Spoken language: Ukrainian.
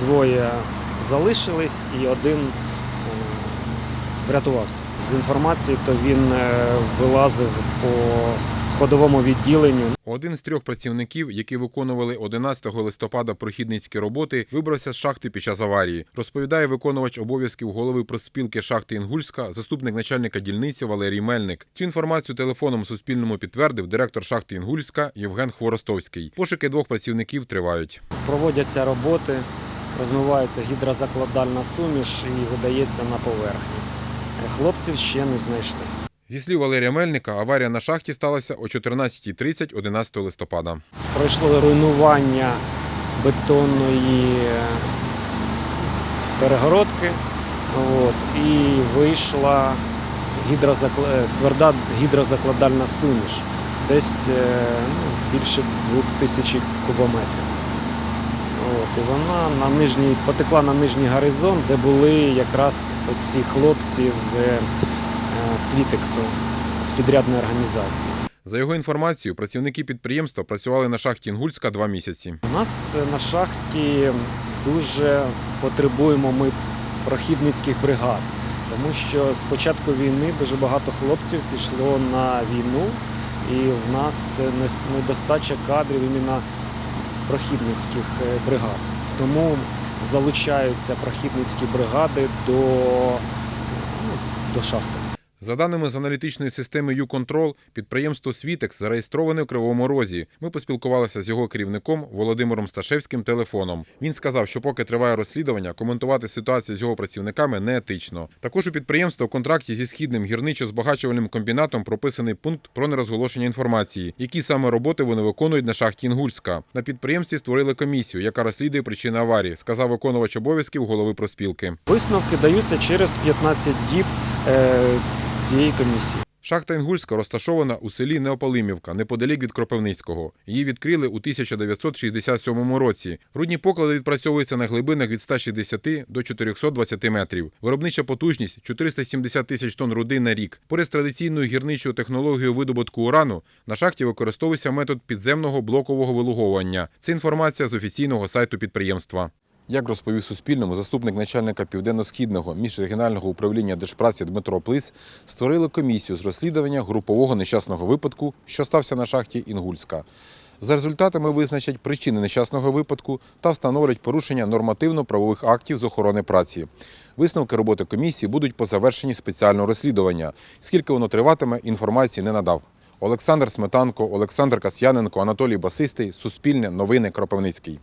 Двоє залишились і один е, врятувався. З інформації, то він е, вилазив по ходовому відділенню. Один з трьох працівників, які виконували 11 листопада прохідницькі роботи, вибрався з шахти під час аварії. Розповідає виконувач обов'язків голови проспілки шахти Інгульська, заступник начальника дільниці Валерій Мельник. Цю інформацію телефоном Суспільному підтвердив директор шахти Інгульська Євген Хворостовський. Пошуки двох працівників тривають. Проводяться роботи, розмивається гідрозакладальна суміш і видається на поверхні. Е, Хлопців ще не знайшли. Зі слів Валерія Мельника, аварія на шахті сталася о 14.30 11 листопада. Пройшло руйнування бетонної перегородки, от, і вийшла гідрозакла... е, тверда гідрозакладальна суміш, десь е, ну, більше 2000 кубометрів. І вона на нижній, потекла на нижній горизонт, де були якраз оці хлопці з е, Світексу, з підрядної організації. За його інформацією, працівники підприємства працювали на шахті Інгульська два місяці. У нас е, на шахті дуже потребуємо ми прохідницьких бригад, тому що з початку війни дуже багато хлопців пішло на війну, і в нас е, недостача кадрів іменно прохідницьких е, бригад. Тому залучаються прохідницькі бригади до, ну, до шахти. За даними з аналітичної системи «Юконтрол», підприємство «Світекс» зареєстроване у Кривому Розі. Ми поспілкувалися з його керівником Володимиром Сташевським телефоном. Він сказав, що поки триває розслідування, коментувати ситуацію з його працівниками неетично. Також у підприємства у контракті зі східним гірничо-збагачувальним комбінатом прописаний пункт про нерозголошення інформації, які саме роботи вони виконують на шахті Інгульська. На підприємстві створили комісію, яка розслідує причини аварії, сказав виконувач обов'язків голови проспілки. Висновки даються через 15 діб е, цієї комісії. Шахта Інгульська розташована у селі Неопалимівка, неподалік від Кропивницького. Її відкрили у 1967 році. Рудні поклади відпрацьовуються на глибинах від 160 до 420 метрів. Виробнича потужність 470 тисяч тонн руди на рік. Поряд традиційною гірничою технологією видобутку урану на шахті використовується метод підземного блокового вилуговування. Це інформація з офіційного сайту підприємства. Як розповів Суспільному, заступник начальника південно-східного міжрегіонального управління Держпраці Дмитро Плис, створили комісію з розслідування групового нещасного випадку, що стався на шахті Інгульська. За результатами визначать причини нещасного випадку та встановлять порушення нормативно-правових актів з охорони праці. Висновки роботи комісії будуть по завершенні спеціального розслідування. Скільки воно триватиме, інформації не надав. Олександр Сметанко, Олександр Касьяненко, Анатолій Басистий, Суспільне, Новини, Кропивницький.